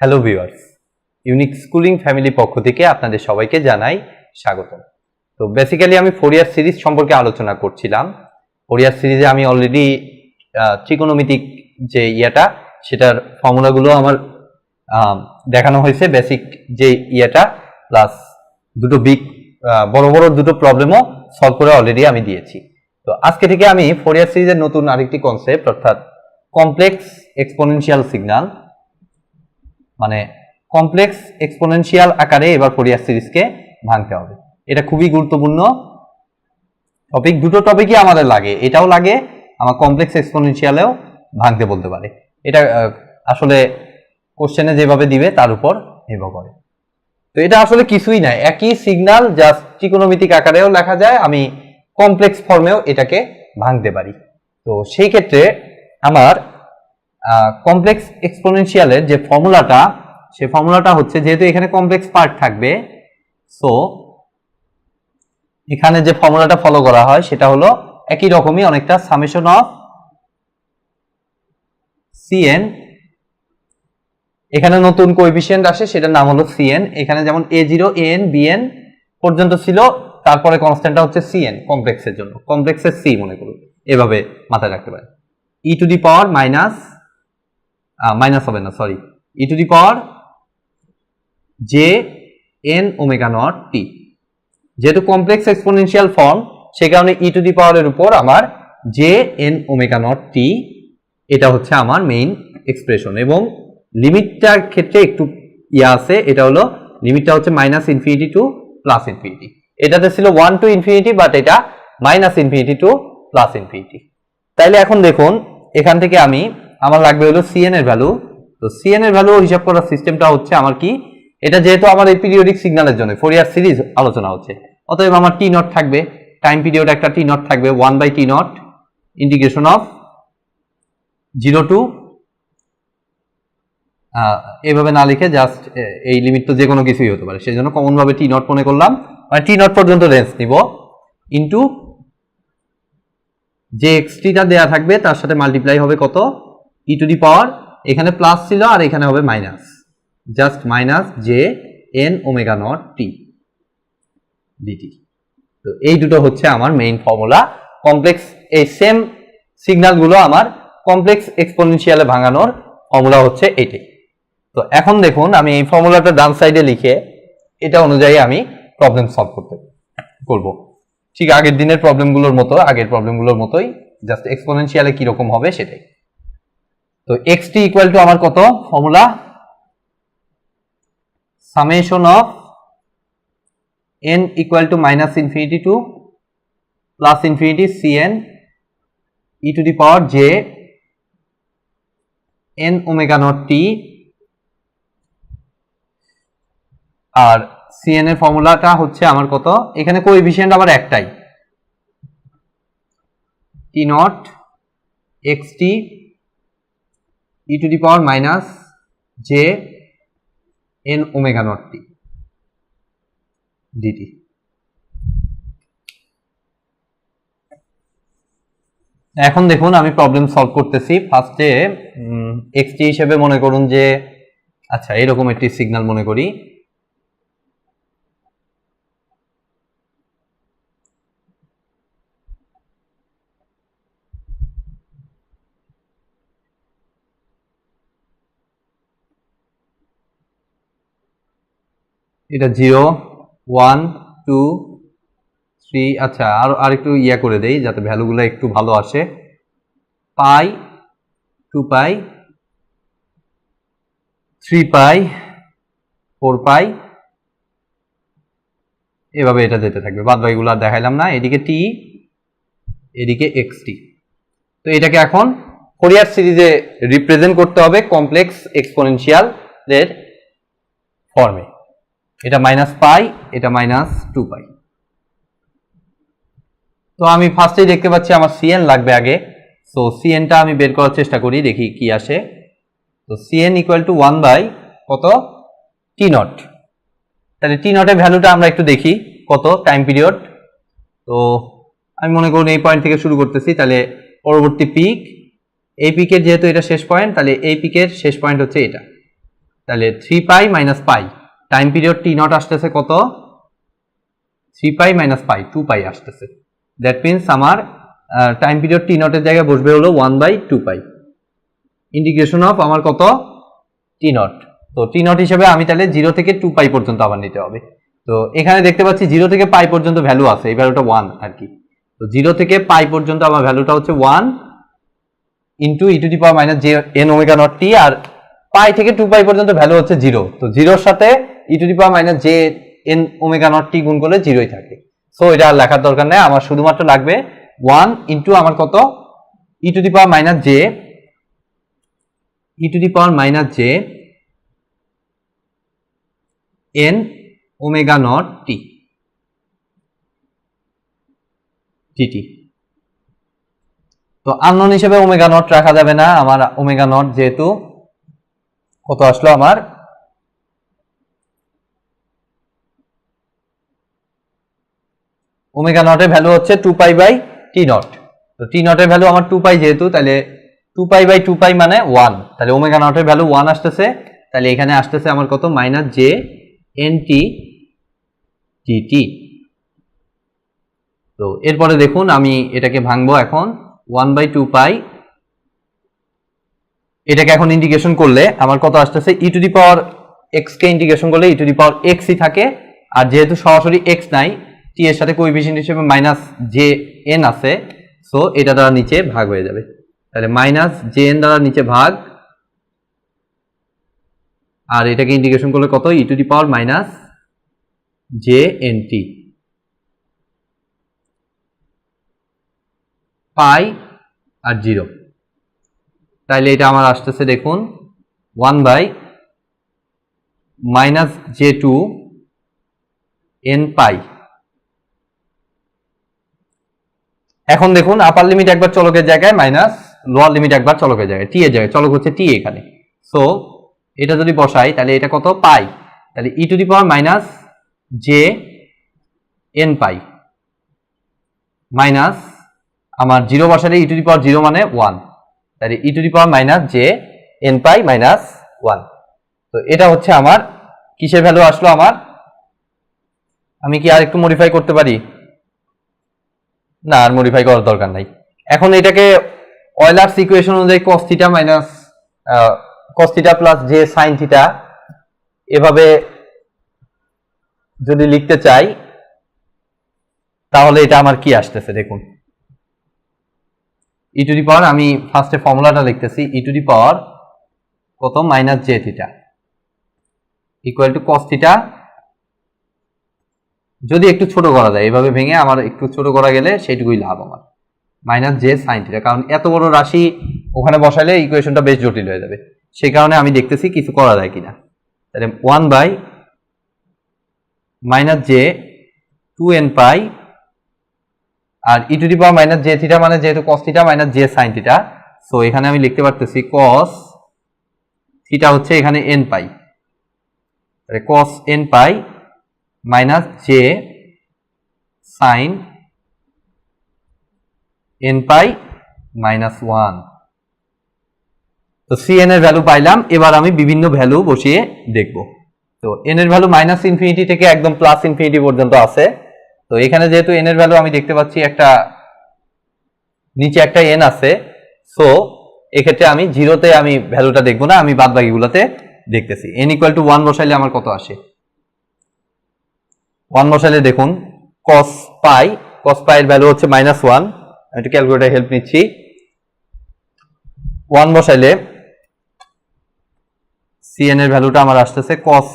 Hello viewers unique schooling family পক্ষ থেকে আপনাদের সবাইকে জানাই স্বাগত তো বেসিক্যালি আমি ফোরিয়ার সিরিজ সম্পর্কে আলোচনা করছিলাম। ফোরিয়ার সিরিজে আমি অলরেডি ট্রিকোনোমিতিক যে ইয়েটা, সেটার ফর্মুলাগুলো আমার দেখানো হয়েছে। বেসিক যে ইয়েটা প্লাস দুটো বিগ বড় বড় দুটো প্রবলেমও সলভ করে অলরেডি আমি দিয়েছি। তো আজকে থেকে আমি ফোরিয়ার সিরিজের নতুন আরেকটি কনসেপ্ট অর্থাৎ কমপ্লেক্স এক্সপোনেনশিয়াল সিগন্যাল মানে কমপ্লেক্স এক্সপোনেনশিয়াল আকারে এবার ফোরিয়ার সিরিজকে ভাঙতে হবে। এটা খুবই গুরুত্বপূর্ণ টপিক দুটো টপিকই আমাদের লাগে। এটাও লাগে, আমার কমপ্লেক্স এক্সপোনেনশিয়ালেও ভাঙতে বলতে পারে। এটা আসলে কোশ্চেনে যেভাবে দিবে, তার উপর নির্ভর করে। তো এটা আসলে কিছুই নাই। একই সিগন্যাল জাস্ট ত্রিকোণমিতিক আকারেও লেখা যায়। আমি কমপ্লেক্স ফর্মেও এটাকে ভাঙতে পারি। তো সেই ক্ষেত্রে আমার কমপ্লেক্স এক্সপোনেনশিয়ালের যে ফর্মুলাটা সেই ফর্মুলাটা হচ্ছে যেহেতু এখানে কমপ্লেক্স পার্ট থাকবে সো এখানে যে ফর্মুলাটা ফলো করা হয়, সেটা হলো একই রকমই অনেকটা সামেশন অফ সিএন এখানে নতুন কোএফিসিয়েন্ট আসে, সেটার নাম হলো সিএন এখানে যেমন এ জিরো এন বিএন পর্যন্ত ছিল, তারপরে কনস্ট্যান্টটা হচ্ছে সিএন কমপ্লেক্সের জন্য। কমপ্লেক্সের সি মনে করুন, এভাবে মাথায় রাখতে পারেন। E to the power minus minus হবে না sorry e to the power j n omega naught t যেহেতু কমপ্লেক্স এক্সপোনেনশিয়াল ফর্ম সে কারণে ই টু দি পাওয়ারের উপর আমার j n omega naught t এটা হচ্ছে আমার মেইন এক্সপ্রেশন এবং লিমিটটার ক্ষেত্রে একটু ইয়া আছে, এটা হলো লিমিটটা হচ্ছে minus infinity to plus infinity এটাতে ছিল ওয়ান টু ইনফিনিটি বাট এটা minus infinity to plus infinity তাইলে এখন দেখুন, এখান থেকে আমি আমার লাগবে হলো সিএন এর ভ্যালু তো সিএন এর ভ্যালু হিসাব করার সিস্টেমটা হচ্ছে আমার কি? এটা যেহেতু আমার এই পিরিয়ডিক সিগন্যালের জন্য ফোরিয়ার সিরিজ আলোচনা হচ্ছে। অতএব আমার টি নট থাকবে। টাইম পিরিয়ড একটা টি নট থাকবে one by t naught integration of zero to এভাবে না লিখে জাস্ট এই লিমিট তো যে কোনো কিছুই হতে পারে। সেই জন্য কমন ভাবে টি নট মনে করলাম। মানে টি নট পর্যন্ত রেঞ্জ নিব ইন্টু যে এক্সটিটা দেয়া থাকবে, তার সাথে মাল্টিপ্লাই হবে কত? ই টু দি পাওয়ার এখানে প্লাস ছিল আর এখানে হবে minus just minus j n omega naught t d t তো এই দুটো হচ্ছে আমার মেইন ফর্মুলা কমপ্লেক্স এই সেম সিগন্যালগুলো আমার কমপ্লেক্স এক্সপোনেনশিয়ালে ভাঙানোর ফর্মুলা হচ্ছে এটাই। তো এখন দেখুন, আমি এই ফর্মুলাটা ডান সাইডে লিখে এটা অনুযায়ী আমি প্রবলেম সলভ করতে করব। ঠিক আগের দিনের প্রবলেমগুলোর মতো, আগের প্রবলেমগুলোর মতোই জাস্ট এক্সপোনেনশিয়ালে কীরকম হবে সেটাই। তো এক্স টি ইকুয়াল টু আমার কত? Formula summation of n equal to minus infinity to plus infinity cn e to the power j n omega naught t আর cn এর ফর্মুলাটা হচ্ছে আমার কত? এখানে কোএফিসিয়েন্ট আবার একটাই। t naught x t e to the power minus j n omega naught t d t এখন দেখুন, আমি প্রবলেম সলভ করতেছি। ফার্স্টে এক্সটি হিসেবে মনে করুন যে আচ্ছা এরকম একটি সিগন্যাল মনে করি। এটা জিরো, ওয়ান, টু, থ্রি আচ্ছা আর আর একটু ইয়া করে দেই যাতে ভ্যালুগুলো একটু ভালো আসে। Pi, two pi, three pi, four pi, এভাবে এটা যেতে থাকবে। বাদ বাকিগুলো আর দেখাইলাম না। এদিকে টি, এদিকে এক্স টি তো এটাকে এখন ফোরিয়ার সিরিজে রিপ্রেজেন্ট করতে হবে কমপ্লেক্স এক্সপোনেনশিয়ালের ফর্মে এটা মাইনাস পাই এটা মাইনাস টু পাই তো আমি ফার্স্টেই দেখতে পাচ্ছি আমার সিএন লাগবে আগে। সো সিএনটা আমি বের করার চেষ্টা করি, দেখি কি আসে। তো c n equal to one by কত? টি নট তাহলে টি নটের ভ্যালুটা আমরা একটু দেখি, কত টাইম পিরিয়ড তো আমি মনে করুন এই পয়েন্ট থেকে শুরু করতেছি, তাহলে পরবর্তী পিক এই পিকের যেহেতু এটা শেষ পয়েন্ট তাহলে এই পিকের শেষ পয়েন্ট হচ্ছে এটা। তাহলে three pi minus pi time period t naught আসতেছে কত? Three pi minus pi two pi আসতেছে। দ্যাট মিনস আমার টাইম পিরিয়ড টি নটের জায়গায় বসবে হলো one by two pi integration of আমার কত? টি নট তো টি নট হিসেবে আমি তাহলে জিরো থেকে টু পাই পর্যন্ত আবার নিতে হবে। তো এখানে দেখতে পাচ্ছি জিরো থেকে পাই পর্যন্ত ভ্যালু আছে এই ভ্যালুটা ওয়ান আর কি। তো জিরো থেকে পাই পর্যন্ত আমার ভ্যালুটা হচ্ছে one into e to power minus j n omega naught t R pi থেকে টু পাই পর্যন্ত ভ্যালু হচ্ছে জিরো তো জিরোর সাথে e to the power minus j n omega naught t গুণ করলে জিরোই থাকে। সো এটা আর লেখার দরকার নেই, আমার শুধুমাত্র লাগবে ওয়ান ইন্টু আমার কত? E to the power minus j e to the power minus j n omega naught t t t তো আননোন হিসেবে ওমেগা নট রাখা যাবে না, আমার ওমেগা নট যেহেতু, কত আসলো আমার ওমেগা নটের ভ্যালু হচ্ছে two pi by t naught তো টি নটের ভ্যালু আমার টু পাই যেহেতু, তাহলে two pi by two pi মানে ওয়ান তাহলে ওমেগা নটের ভ্যালু ওয়ান আসতেছে, তাহলে এখানে আসতেছে আমার কত? Minus j n t t তো এরপরে দেখুন, আমি এটাকে ভাঙবো এখন ওয়ান বাই টু পাই এটাকে এখন ইন্টিগ্রেশন করলে আমার কত আসতেছে? E to the power x K integration করলে ই টু দি পাওয়ার এক্সই থাকে। আর যেহেতু সরাসরি এক্স নাই টি এর সাথে কোইফিসিয়েন্ট হিসেবে মাইনাস জে এন আছে সো এটা দ্বারা নিচে ভাগ হয়ে যাবে। তাহলে মাইনাস জে এন দ্বারা নিচে ভাগ, আর এটাকে ইন্টিগ্রেশন করলে কত? E to the power minus j n t pi R zero. তাইলে এটা আমার আসতেছে দেখুন one by minus j two n pi. এখন দেখুন আপার লিমিট একবার চলকের জায়গায় মাইনাস লোয়ার লিমিট একবার চলকের জায়গায়। টি এর জায়গায়, চলক হচ্ছে টি এখানে। সো এটা যদি বসাই, তাহলে এটা কত? পাই। তাহলে e to the power minus j n pi. Minus আমার জিরো বসালে e to the power zero মানে ওয়ান তাহলে e to the power minus j n pi minus one তো এটা হচ্ছে আমার, কিসের ভ্যালু আসলো আমার? আমি কি আর একটু মডিফাই করতে পারি? না, আর মডিফাই করার দরকার নাই। এখন এটাকে অয়লার্স ইকুয়েশন অনুযায়ী theta minus theta plus j sine theta এভাবে যদি লিখতে চাই, তাহলে এটা আমার কি আসতেছে দেখুন। ই টু দি পাওয়ার আমি ফার্স্টে ফর্মুলাটা লিখতেছি ই টু দি পাওয়ার কত? Minus j theta equal to cos theta যদি একটু ছোট করা যায় এভাবে ভেঙে আমার একটু ছোট করা গেলে সেইটুকুই লাভ আমার। মাইনাস জে সাইন থিটা কারণ এত বড় রাশি ওখানে বসালে ইকুয়েশনটা বেশ জটিল হয়ে যাবে। সেই কারণে আমি দেখতেছি কিছু করা যায় কিনা। তাহলে one by minus j two n pi R e to the power minus j theta মানে যেহেতু cos theta minus j sine theta so এখানে আমি লিখতে পারতেছি কস থিটা হচ্ছে এখানে n pi cos n pi minus j sine n pi minus one তো c n এর ভ্যালু পাইলাম, এবার আমি বিভিন্ন ভ্যালু বসিয়ে দেখব। তো এন এর ভ্যালু মাইনাস ইনফিনিটি থেকে একদম প্লাস ইনফিনিটি পর্যন্ত আছে। তো এখানে যেহেতু এন এর ভ্যালু আমি দেখতে পাচ্ছি একটা, নিচে একটা এন আছে সো এক্ষেত্রে আমি জিরোতে আমি ভ্যালুটা দেখব না, আমি বাদ বাকিগুলোতে দেখতেছি। এন ইকুয়াল টু ওয়ান বসাইলে আমার কত আসে? ওয়ান বসাইলে দেখুন। কস পাই কস পাই এর ভ্যালু হচ্ছে মাইনাস ওয়ান একটু ক্যালকুলেটার হেল্প নিচ্ছি। ওয়ান বসাইলে সিএন এর ভ্যালুটা আমার আসতেছে cos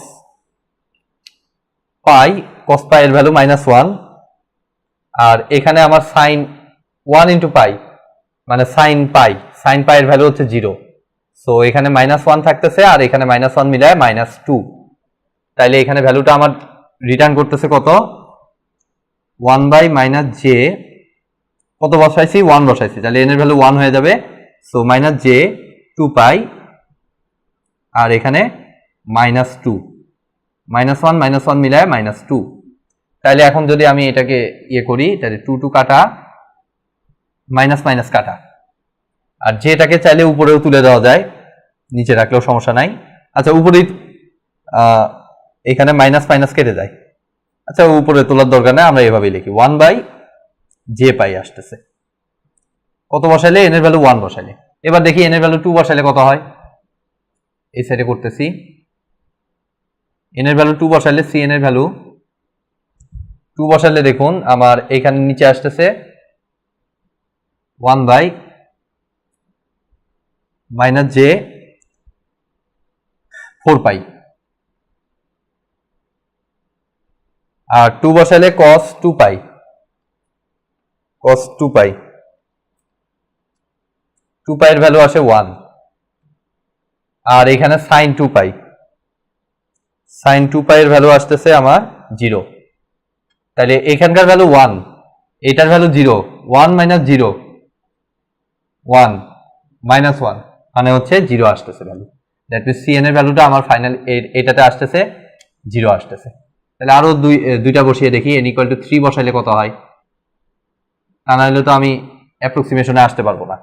pi cos pi value minus one আর এখানে আমার সাইন ওয়ান ইন্টু পাই মানে সাইন পাই সাইন পাই এর ভ্যালু হচ্ছে জিরো সো এখানে মাইনাস ওয়ান থাকতেছে আর এখানে মাইনাস ওয়ান মিলায় মাইনাস টু তাইলে এখানে ভ্যালুটা আমার রিটার্ন করতেছে কত? ওয়ান বাই মাইনাস জে কত বসাইছি? ওয়ান বসাইছি। তাহলে এন এর ভ্যালু ওয়ান হয়ে যাবে। So minus j two pi আর এখানে minus two minus one minus one মিলায় মাইনাস টু তাহলে এখন যদি আমি এটাকে ইয়ে করি তাহলে টু টু কাটা। মাইনাস মাইনাস কাটা। আর যেটাকে চাইলে উপরেও তুলে দেওয়া যায়। নিচে রাখলেও সমস্যা নাই। আচ্ছা উপরেই আহ, এখানে মাইনাস মাইনাস কেটে যায়। আচ্ছা উপরে তোলার দরকার নেই, আমরা এভাবেই লিখি। ওয়ান বাই জে পাই আসতেছে। কত বসাইলে? এন এর ভ্যালু ওয়ান বসাইলে। এবার দেখি এন এর ভ্যালু টু বসাইলে কত হয়? এই সাইডে করতেছি। এন এর ভ্যালু টু বসাইলে সি এন এর ভ্যালু টু বসাইলে দেখুন, আমার এখানে নিচে আসতেছে one by minus j four pi. R two বসাইলে cos two pi cos two pi two পাইয়ের value আসে ওয়ান আর এখানে sine two pi sine two পাইয়ের value আসতেছে আমার জিরো তাহলে এখানকার ভ্যালু ওয়ান এটার value zero one minus zero one minus one মানে হচ্ছে জিরো আসতেছে ভ্যালু দ্যাট মিনস সিএন এর ভ্যালুটা আমার ফাইনাল এটাতে আসতেছে জিরো আসতেছে। তাহলে আরও দুই দুইটা বসিয়ে দেখি এন ইকুয়াল টু থ্রি বসাইলে কত হয়? তা না হলে তো আমি অ্যাপ্রক্সিমেশনে আসতে পারব না।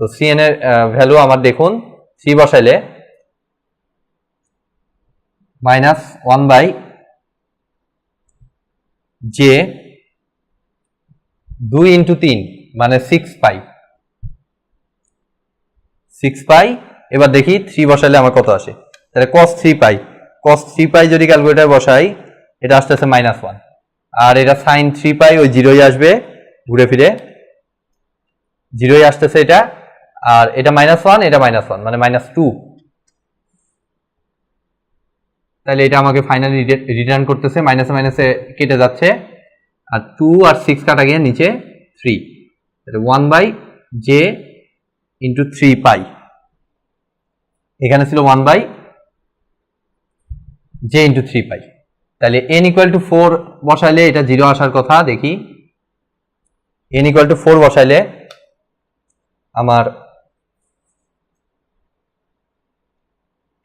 তো সিএন এর ভ্যালু আমার দেখুন থ্রি বসাইলে মাইনাস ওয়ান বাই জে দুই ইন্টু তিন মানে সিক্স পাই। সিক্স পাই, এবার দেখি থ্রি বসাইলে আমার কত আসে? তাহলে কস থ্রি পাই। কস থ্রি পাই যদি ক্যালকুলেটার বসাই এটা আসতেছে মাইনাস ওয়ান আর এটা সাইন থ্রি পাই, ওই জিরোই আসবে ঘুরে ফিরে। জিরোই আসতেছে এটা, আর এটা মাইনাস ওয়ান এটা মাইনাস ওয়ান মানে মাইনাস টু তাহলে এটা আমাকে ফাইনালি রিটার্ন করতেছে মাইনাসে মাইনাসে কেটে যাচ্ছে। আর টু আর সিক্স কাটা গিয়ে নিচে থ্রি তাহলে one by j into three pi. এখানে ছিল one by j into three pi. তাহলে এন ইকুয়াল টু ফোর বসাইলে এটা জিরো আসার কথা, দেখি। এন ইকুয়াল টু ফোর বসাইলে আমার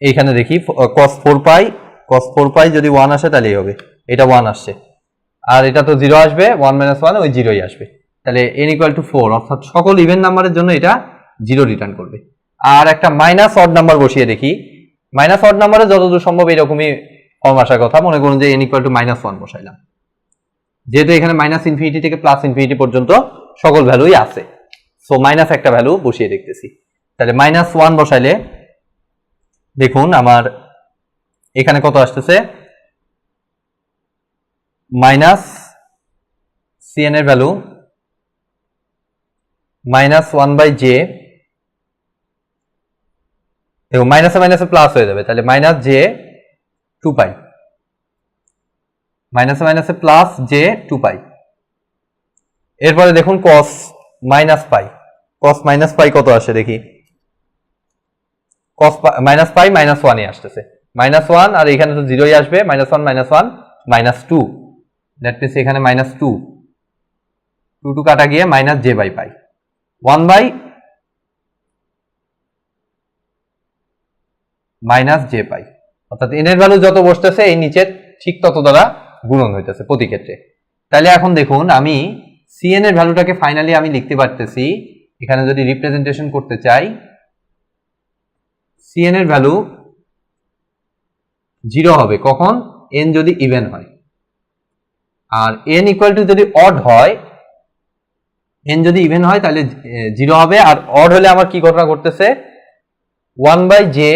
এইখানে দেখি কস ফোর পাই কস ফোর পাই যদি ওয়ান আসে তাহলেই হবে। এটা ওয়ান আসছে। আর এটা তো জিরো আসবে ওয়ান মাইনাস ওয়ান ওই জিরোই আসবে। তাহলে এন ইকুয়াল টু ফোর অর্থাৎ সকল ইভেন নাম্বারের জন্য এটা জিরো রিটার্ন করবে। আর একটা মাইনাস অড নাম্বার বসিয়ে দেখি। মাইনাস অড নাম্বারে যতদূর সম্ভব এরকমই ফর্ম আসার কথা, মনে করুন যে n equal to minus one বসাইলাম। যেহেতু এখানে মাইনাস ইনফিনিটি থেকে প্লাস ইনফিনিটি পর্যন্ত সকল ভ্যালুই আছে। সো মাইনাস একটা ভ্যালু বসিয়ে দেখতেছি। তাহলে মাইনাস ওয়ান বসাইলে, দেখুন আমার এখানে কত আসতেছে? মাইনাস সিএন এর value minus one by j দেখুন মাইনাসে মাইনাসে প্লাস হয়ে যাবে। তাহলে মাইনাস জে টু পাই মাইনাসে মাইনাসে প্লাস জে টু পাই এরপরে দেখুন কস মাইনাস পাই কস মাইনাস পাই কত আসে দেখি? কস মাইনাস পাই মাইনাস ওয়ানই আসতেছে। মাইনাস ওয়ান আর এখানে তো জিরোই আসবে। Minus one minus one minus two that means এখানে মাইনাস টু টু টু কাটা গিয়ে minus j by pi one by minus j pi অর্থাৎ এন এর ভ্যালু যত বসতেছে, এই নিচে ঠিক তত দ্বারা গুণন হইতেছে প্রতি ক্ষেত্রে। তাহলে এখন দেখুন, আমি সিএন এর ভ্যালুটাকে ফাইনালি আমি লিখতে পারতেছি। এখানে যদি রিপ্রেজেন্টেশন করতে চাই সিএন এর ভ্যালু জিরো হবে। কখন? এন যদি ইভেন হয়। আর এন ইকুয়াল টু যদি অড হয় এন যদি ইভেন হয়, তাহলে জিরো হবে। আর অড হলে আমার কি ঘটনা করতেছে one by j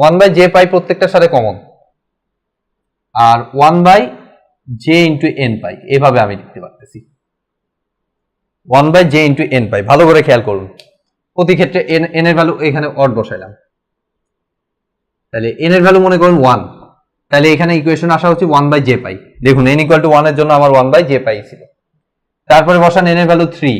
one by j pi প্রত্যেকটার সাথে common. R one by j into n pi, এভাবে আমি লিখতে পারতেছি। One by j into n pi, ভালো করে খেয়াল করুন। প্রতি ক্ষেত্রে এন এন এর ভ্যালু এখানে অড বসাইলাম। তাহলে এন এর ভ্যালু মনে করুন ওয়ান তাহলে এখানে ইকুয়েশন আসা হচ্ছে ওয়ান বাই জে পাই। দেখুন এন ইকুয়াল টু ওয়ানের জন্য আমার ওয়ান বাই জে পাই ছিল। তারপরে বসান এন এর ভ্যালু থ্রি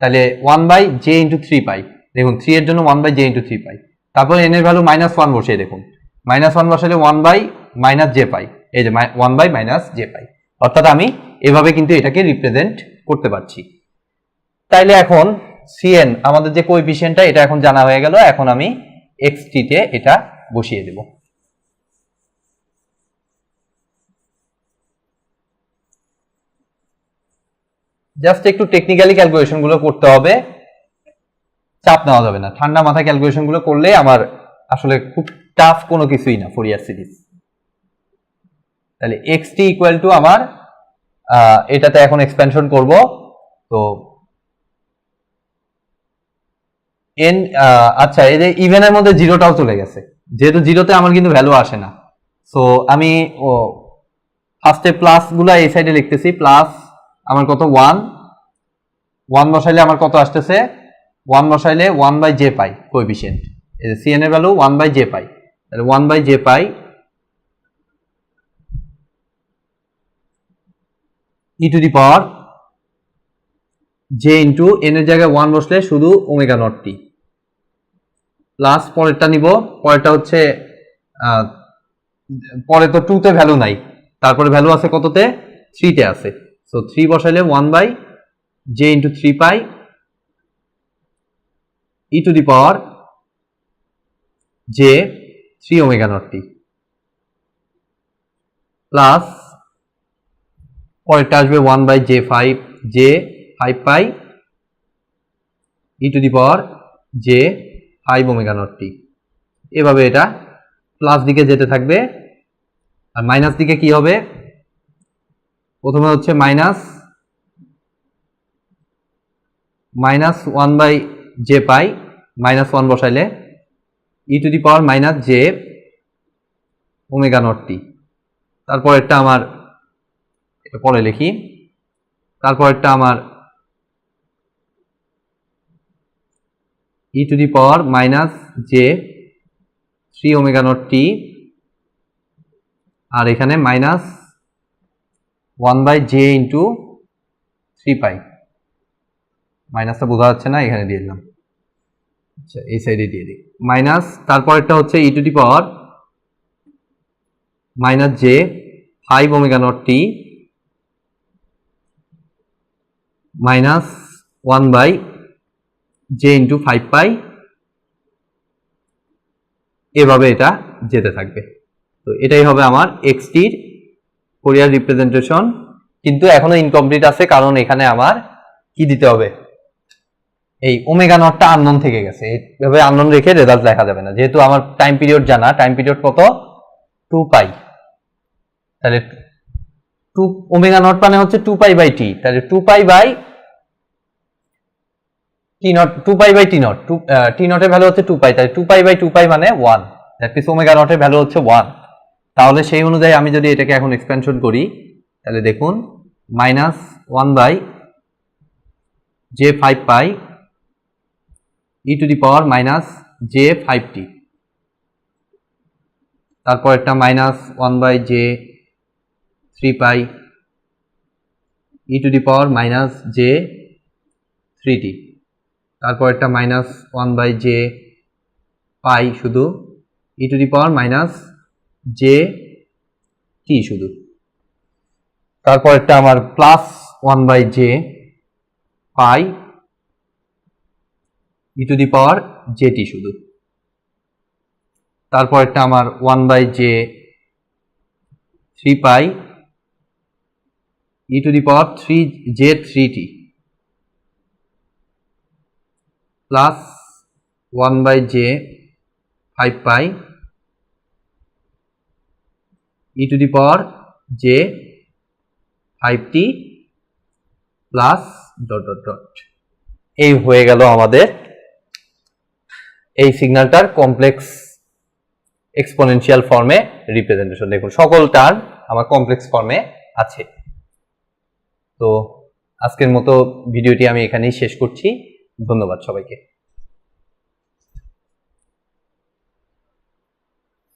তাহলে one by j into three pi. দেখুন থ্রি এর জন্য one by j into three pi. তারপরে এন এর ভ্যালু মাইনাস ওয়ান বসিয়ে দেখুন। মাইনাস ওয়ান বসালে one by minus j pi. এই যে one by minus j pi. অর্থাৎ আমি এভাবে কিন্তু এটাকে রিপ্রেজেন্ট করতে পারছি। তাইলে এখন সিএন আমাদের যে কোএফিসিয়েন্টটা এটা এখন জানা হয়ে গেল। এখন আমি এক্স টিতে এটা বসিয়ে দেব। জাস্ট একটু টেকনিক্যালি ক্যালকুলেশনগুলো করতে হবে। চাপ নেওয়া যাবে না। ঠান্ডা মাথায় ক্যালকুলেশনগুলো করলে আমার আসলে খুব টাফ কোনো কিছুই না ফোরিয়ার সিরিজ। তাহলে এক্স টি ইকুয়াল টু আমার এটাতে এখন এক্সপেনশন করব। তো এন আচ্ছা এই যে ইভেনের মধ্যে জিরোটাও চলে গেছে। যেহেতু জিরোতে আমার কিন্তু ভ্যালু আসে না। সো আমি, ও ফার্স্টে প্লাসগুলা এই সাইডে লিখতেছি। প্লাস আমার কত? ওয়ান ওয়ান বসাইলে আমার কত আসতেছে? One বসাইলে one by j pi coefficient এই যে সিএন এর value one by j pi. তাহলে one by j pi e to the power j into n এর জায়গায় ওয়ান বসলে শুধু ওমেগা নট টি প্লাস পরেরটা নিব, পরেরটা হচ্ছে পরে তো টুতে ভ্যালু নাই। তারপরে ভ্যালু আছে কততে? থ্রিতে আছে। So three বসাইলে one by j into three pi e to the power j three omega naught t plus পরেরটা আসবে one by j five j five pi e to the power j five omega naught t এভাবে এটা plus দিকে যেতে থাকবে। আর minus দিকে কি হবে? প্রথমে হচ্ছে minus minus one by j pi minus one বসাইলে e to the power minus j omega naught t তারপরেরটা আমার, এটা পরে লিখি, তারপরেরটা আমার e to the power minus j three omega naught t আর এখানে minus one by j into three pi মাইনাসটা বোঝা যাচ্ছে না, এখানে দিয়ে দিলাম। আচ্ছা এই সাইডে দিয়ে দিই। মাইনাস তারপরেরটা হচ্ছে e to the power minus j five omega naught t minus one by j into five pi এভাবে এটা যেতে থাকবে। তো এটাই হবে আমার এক্স টির কোরিয়ার রিপ্রেজেন্টেশন কিন্তু এখনও ইনকমপ্লিট আছে, কারণ এখানে আমার কি দিতে হবে? এই ওমেগা নটটা আননোন থেকে গেছে। এইভাবে আননোন রেখে রেজাল্ট দেখা যাবে না। যেহেতু আমার টাইম পিরিয়ড জানা টাইম পিরিয়ড কত? টু পাই তাহলে টু ওমেগা নট মানে হচ্ছে টু পাই বাই টি তাহলে two pi by t naught two pi by t naught two t নটের value হচ্ছে টু পাই তাহলে two pi by two pi মানে one that means omega নটের value হচ্ছে one তাহলে সেই অনুযায়ী আমি যদি এটাকে এখন এক্সপেনশন করি, তাহলে দেখুন minus one by j five pi e to the power minus j five t তারপর একটা minus one by j three pi e to the power minus j three t তারপর একটা minus one by j pi শুধু e to the power minus j t শুধু। তারপর একটা আমার plus one by j pi e to the power j t শুধু। তারপর একটা আমার one by j three pi e to the power three j three t plus one by j five pi e to the power j five t plus dot dot dot এই হয়ে গেল আমাদের এই সিগন্যালটার কমপ্লেক্স এক্সপোনেনশিয়াল ফর্মে representation দেখুন সকল term আমার কমপ্লেক্স ফর্মে আছে। তো আজকের মতো ভিডিওটি আমি এখানেই শেষ করছি। ধন্যবাদ সবাইকে।